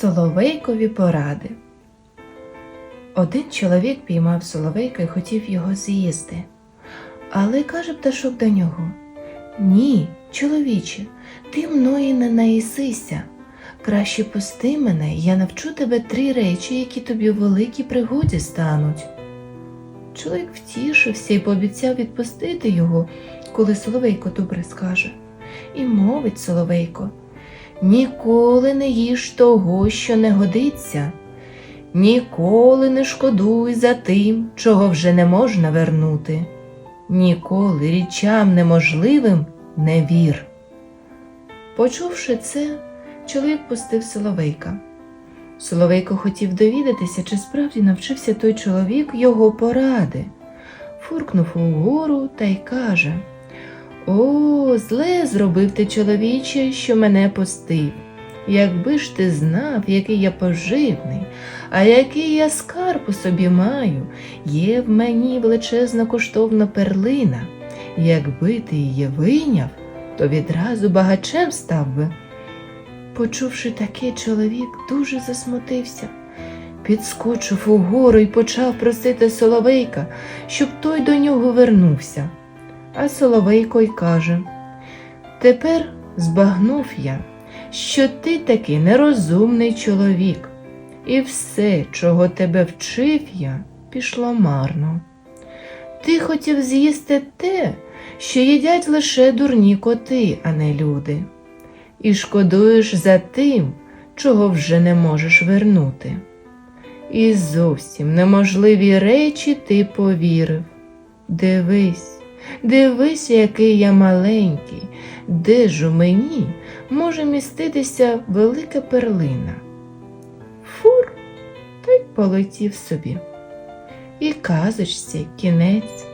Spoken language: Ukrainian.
Соловейкові поради. Один чоловік піймав соловейка і хотів його з'їсти. Але каже пташок до нього: Ні, чоловіче, ти мною не наїсися. Краще пусти мене, я навчу тебе три речі, які тобі у великій пригоді стануть. Чоловік втішився і пообіцяв відпустити його, коли соловейко добре скаже. І мовить соловейко. Ніколи не їж того, що не годиться. Ніколи не шкодуй за тим, чого вже не можна вернути. Ніколи річам неможливим не вір. Почувши це, чоловік пустив соловейка. Соловейко хотів довідатися, чи справді навчився той чоловік його поради. Фуркнув угору та й каже О, зле зробив ти, чоловіче, що мене пустив. Якби ж ти знав, який я поживний, а який я скарб у собі маю, є в мені величезна коштовна перлина. Якби ти її вийняв, то відразу багачем став би. Почувши таке, чоловік дуже засмутився. Підскочив угору і почав просити Соловейка, щоб той до нього вернувся. А Соловейко й каже Тепер збагнув я, що ти таки нерозумний чоловік, і все, чого тебе вчив я, пішло марно. Ти хотів з'їсти те, що їдять лише дурні коти, а не люди, і шкодуєш за тим, чого вже не можеш вернути. І зовсім неможливі речі ти повірив. Дивись, дивись, який я маленький, де ж у мені може міститися велика перлина. Фур, та й полетів собі. І казочці кінець.